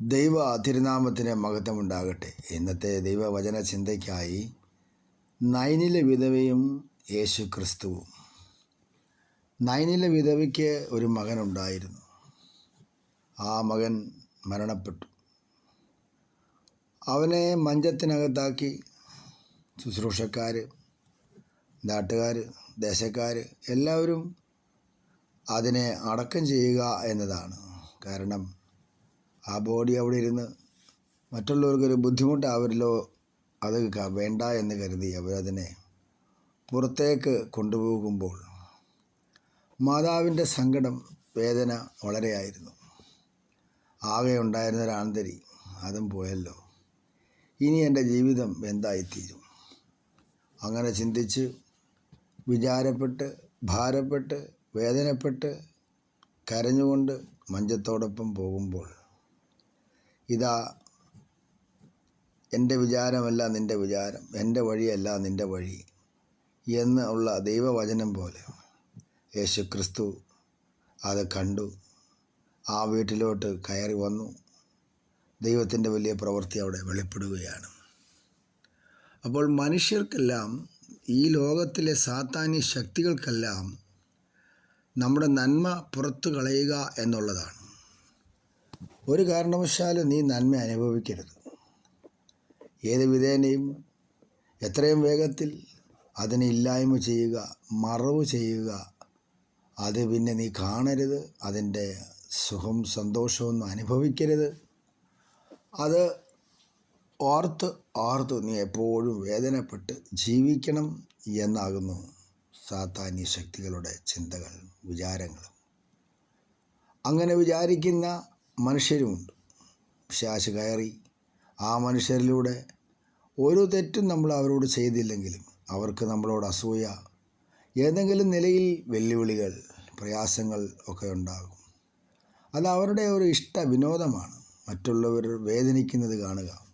ദൈവ തിരുനാമത്തിന് മഹത്വമുണ്ടാകട്ടെ. ഇന്നത്തെ ദൈവവചന ചിന്തയ്ക്കായി നൈനിലെ വിധവയും യേശു ക്രിസ്തുവും. നൈനിലെ വിധവയ്ക്ക് ഒരു മകനുണ്ടായിരുന്നു. ആ മകൻ മരണപ്പെട്ടു. അവനെ മഞ്ചത്തിനകത്താക്കി ശുശ്രൂഷക്കാർ നാട്ടുകാർ ദേശക്കാർ എല്ലാവരും അതിനെ അടക്കം ചെയ്യുക എന്നതാണ് കാരണം. ആ ബോഡി അവിടെ ഇരുന്ന് മറ്റുള്ളവർക്കൊരു ബുദ്ധിമുട്ടാവരില്ലോ അത് വേണ്ട എന്ന് കരുതി അവരതിനെ പുറത്തേക്ക് കൊണ്ടുപോകുമ്പോൾ മാതാവിന്റെ സങ്കടം വേദന വളരെയായിരുന്നു ആകെ ഉണ്ടായിരുന്ന ആന്തരി അതും പോയല്ലോ. ഇനി എന്റെ ജീവിതം എന്തായിത്തീരും? അങ്ങനെ ചിന്തിച്ച് വിചാരപ്പെട്ട് ഭാരപ്പെട്ട് വേദനപ്പെട്ട് കരഞ്ഞുകൊണ്ട് മഞ്ചത്തോടൊപ്പം പോകുമ്പോൾ ഇതാ എന്റെ വിചാരമല്ല നിന്റെ വിചാരം എന്റെ വഴിയല്ല നിന്റെ വഴി എന്ന് ഉള്ള ദൈവവചനം പോലെ യേശു ക്രിസ്തു അത് കണ്ടു. ആ വീട്ടിലോട്ട് കയറി വന്നു. ദൈവത്തിന്റെ വലിയ പ്രവൃത്തി അവിടെ വെളിപ്പെടുകയാണ്. അപ്പോൾ മനുഷ്യർക്കെല്ലാം ഈ ലോകത്തിലെ സാത്താന്യ ശക്തികൾക്കെല്ലാം നമ്മുടെ നന്മ പുറത്തു കളയുക എന്നുള്ളതാണ്. ഒരു കാരണവശാലും നീ നന്മ അനുഭവിക്കരുത്. ഏത് വിധേനയും എത്രയും വേഗത്തിൽ അതിനെ ഇല്ലായ്മ ചെയ്യുക മറവ് ചെയ്യുക അത് പിന്നെ നീ കാണരുത്. അതിന്റെ സുഖം സന്തോഷമൊന്നും അനുഭവിക്കരുത്. അത് ഓർത്ത് ഓർത്ത് നീ എപ്പോഴും വേദനപ്പെട്ട് ജീവിക്കണം എന്നാകുന്നു സാത്താന്യ ശക്തികളുടെ ചിന്തകൾ വിചാരങ്ങൾ അങ്ങനെ വിചാരിക്കുന്ന മനുഷ്യരുമുണ്ട്. പിശാശ് കയറി. ആ മനുഷ്യരിലൂടെ ഒരു തെറ്റും നമ്മൾ അവരോട് ചെയ്തില്ലെങ്കിലും അവർക്ക് നമ്മളോട് അസൂയ ഏതെങ്കിലും നിലയിൽ വെല്ലുവിളികൾ പ്രയാസങ്ങൾ ഒക്കെ ഉണ്ടാകും. അത് അവരുടെ ഒരു ഇഷ്ട വിനോദമാണ് മറ്റുള്ളവർ വേദനിക്കുന്നത് കാണുക.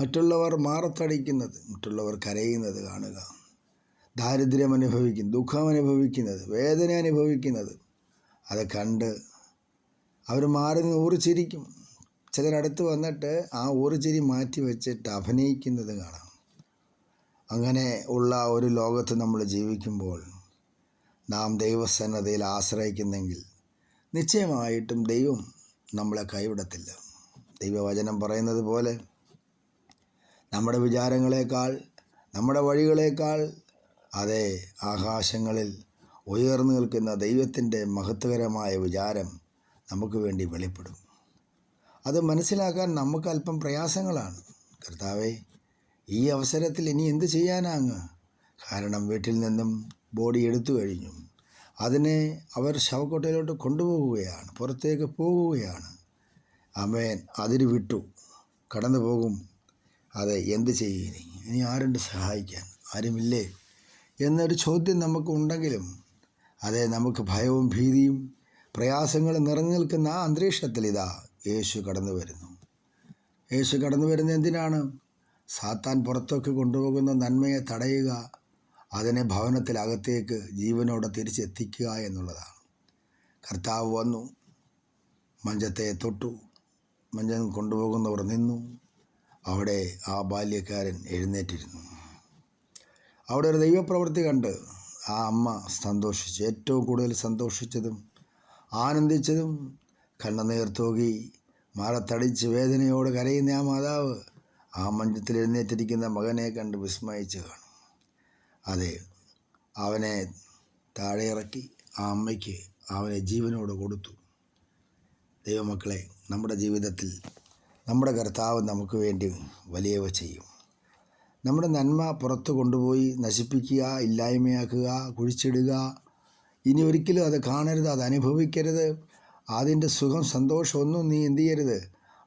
മറ്റുള്ളവർ മാറത്തടിക്കുന്നത് മറ്റുള്ളവർ കരയുന്നത് കാണുക. ദാരിദ്ര്യം അനുഭവിക്കുന്നു ദുഃഖം അനുഭവിക്കുന്നത് വേദന അനുഭവിക്കുന്നത്. അത് കണ്ട് അവർ മാറി നിന്ന് ഊറിച്ചിരിക്കും ചിലരടുത്ത് വന്നിട്ട് ആ ഒരു ചിരി മാറ്റി വെച്ചിട്ട് അഭിനയിക്കുന്നത് കാണാം. അങ്ങനെ ഉള്ള ഒരു ലോകത്ത് നമ്മൾ ജീവിക്കുമ്പോൾ നാം ദൈവസന്നദ്ധയിൽ ആശ്രയിക്കുന്നെങ്കിൽ നിശ്ചയമായിട്ടും ദൈവം നമ്മളെ കൈവിടത്തില്ല. ദൈവവചനം പറയുന്നത് പോലെ നമ്മുടെ വിചാരങ്ങളെക്കാൾ നമ്മുടെ വഴികളേക്കാൾ അതെ ആകാശങ്ങളിൽ ഉയർന്നു നിൽക്കുന്ന ദൈവത്തിന്റെ മഹത്വകരമായ വിചാരം നമുക്ക് വേണ്ടി വെളിപ്പെടും. അത് മനസ്സിലാക്കാൻ നമുക്ക് അല്പം പ്രയാസങ്ങളാണ്. കർത്താവേ ഈ അവസരത്തിൽ ഇനി എന്ത് ചെയ്യാനാങ്ങ് കാരണം വീട്ടിൽ നിന്നും ബോഡി എടുത്തു കഴിഞ്ഞു. അതിനെ അവർ ശവക്കോട്ടയിലോട്ട് കൊണ്ടുപോകുകയാണ് പുറത്തേക്ക് പോകുകയാണ്. അമേൻ അതിര് വിട്ടു. കടന്നു പോകും. അതെ എന്ത് ചെയ്യും? ഇനി ഇനി ആരുണ്ട് സഹായിക്കാൻ? ആരുമില്ലേ? എന്നൊരു ചോദ്യം നമുക്ക് ഉണ്ടെങ്കിലും അതെ നമുക്ക് ഭയവും ഭീതിയും പ്രയാസങ്ങളും നിറഞ്ഞു നിൽക്കുന്ന ആ അന്തരീക്ഷത്തിൽ ഇതാ യേശു കടന്നു വരുന്നു. യേശു കടന്നു വരുന്ന എന്തിനാണ്? സാത്താൻ പുറത്തേക്ക് കൊണ്ടുപോകുന്ന നന്മയെ തടയുക അതിനെ ഭവനത്തിലകത്തേക്ക് ജീവനോടെ തിരിച്ചെത്തിക്കുക എന്നുള്ളതാണ്. കർത്താവ് വന്നു മഞ്ചത്തെ തൊട്ടു മഞ്ചൻ കൊണ്ടുപോകുന്നവർ നിന്നു. അവിടെ ആ ബാല്യക്കാരൻ എഴുന്നേറ്റിരുന്നു. അവിടെ ഒരു ദൈവപ്രവൃത്തി കണ്ട് ആ അമ്മ സന്തോഷിച്ചു. ഏറ്റവും കൂടുതൽ സന്തോഷിച്ചതും ആനന്ദിച്ചതും കണ്ണുനീർ തൂകി മാറത്തടിച്ച് വേദനയോട് കരയുന്ന ആ മാതാവ് ആ മഞ്ചത്തിൽ എഴുന്നേറ്റിരിക്കുന്ന മകനെ കണ്ട് വിസ്മയിച്ച് കാണും. അതെ അവനെ താഴെ ഇറക്കി ആ അമ്മയ്ക്ക് അവനെ ജീവനോട് കൊടുത്തു. ദൈവമക്കളെ നമ്മുടെ ജീവിതത്തിൽ നമ്മുടെ കർത്താവ് നമുക്ക് വേണ്ടി വലിയവ ചെയ്യും. നമ്മുടെ നന്മ പുറത്തു കൊണ്ടുപോയി നശിപ്പിക്കുക ഇല്ലായ്മയാക്കുക കുഴിച്ചിടുക ഇനി ഒരിക്കലും അത് കാണരുത് അത് അനുഭവിക്കരുത്. അതിന്റെ സുഖം സന്തോഷമൊന്നും നീ എന്തു ചെയ്യരുത്.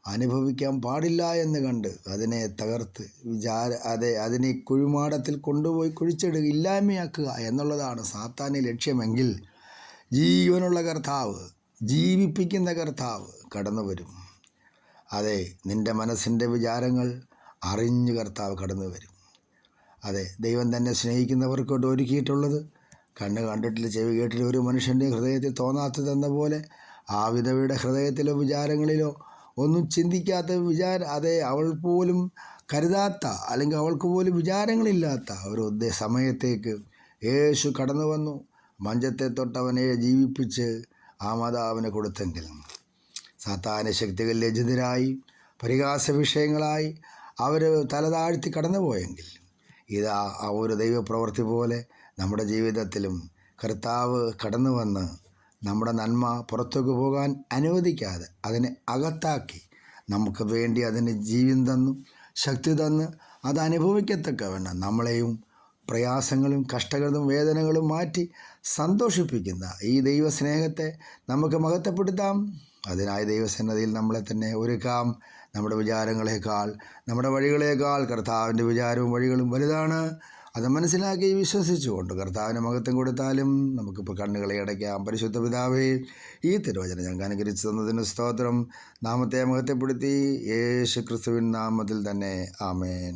അനുഭവിക്കാൻ പാടില്ല എന്ന് കണ്ട് അതിനെ തകർത്ത് വിചാര അതെ അതിനെ കുഴിമാടത്തിൽ കൊണ്ടുപോയി കുഴിച്ചിടുക ഇല്ലായ്മയാക്കുക എന്നുള്ളതാണ് സാത്താന്റെ ലക്ഷ്യമെങ്കിൽ ജീവനുള്ള കർത്താവ് ജീവിപ്പിക്കുന്ന കർത്താവ് കടന്നു വരും. അതെ നിന്റെ മനസ്സിന്റെ വിചാരങ്ങൾ അറിഞ്ഞ് കർത്താവ് കടന്നു വരും. അതെ ദൈവം തന്നെ സ്നേഹിക്കുന്നവർക്കോട്ട് ഒരുക്കിയിട്ടുള്ളത് കണ്ണ് കണ്ടിട്ടില്ല ചെവി കേട്ടില്ല ഒരു മനുഷ്യന്റെ ഹൃദയത്തിൽ തോന്നാത്തതെന്ന പോലെ ആ വിധവയുടെ ഹൃദയത്തിലോ വിചാരങ്ങളിലോ ഒന്നും ചിന്തിക്കാത്ത വിചാര അതെ അവൾ പോലും കരുതാത്ത അല്ലെങ്കിൽ അവൾക്ക് പോലും വിചാരങ്ങളില്ലാത്ത ഒരു സമയത്തേക്ക് യേശു കടന്നു വന്നു. മഞ്ചത്തെ തൊട്ടവനെ ജീവിപ്പിച്ച് ആ മാതാവിന് കൊടുത്തെങ്കിൽ സാത്താന ശക്തികൾ ലജിതരായി പരിഹാസ വിഷയങ്ങളായി അവർ തലതാഴ്ത്തി കടന്നുപോയെങ്കിൽ ഇതാ ആ ഒരു ദൈവപ്രവൃത്തി പോലെ നമ്മുടെ ജീവിതത്തിലും കർത്താവ് കടന്നു വന്ന് നമ്മുടെ നന്മ പുറത്തേക്ക് പോകാൻ അനുവദിക്കാതെ അതിനെ അകത്താക്കി നമുക്ക് വേണ്ടി അതിന് ജീവൻ തന്നു ശക്തി തന്ന് അത് അനുഭവിക്കത്തക്കവണ്ണം നമ്മളെയും പ്രയാസങ്ങളും കഷ്ടകളും വേദനകളും മാറ്റി സന്തോഷിപ്പിക്കുന്ന ഈ ദൈവസ്നേഹത്തെ നമുക്ക് മഹത്വപ്പെടുത്താം. അതിനായി ദൈവസന്നതിയിൽ നമ്മളെ തന്നെ ഒരുക്കാം. നമ്മുടെ വിചാരങ്ങളെക്കാൾ നമ്മുടെ വഴികളേക്കാൾ കർത്താവിന്റെ വിചാരവും വഴികളും വലുതാണ്. അത് മനസ്സിലാക്കി വിശ്വസിച്ചുകൊണ്ട് കർത്താവിന് മഹത്വം കൊടുത്താലും നമുക്കിപ്പോൾ കണ്ണുകളെ അടയ്ക്കാം. പരിശുദ്ധ പിതാവേ ഈ തിരുവചനം ഞങ്ങൾക്ക് അനുകരിച്ചു തന്നതിന് സ്തോത്രം. നാമത്തെ മഹത്വപ്പെടുത്തി. യേശു ക്രിസ്തുവിൻ നാമത്തിൽ തന്നെ. ആമേൻ.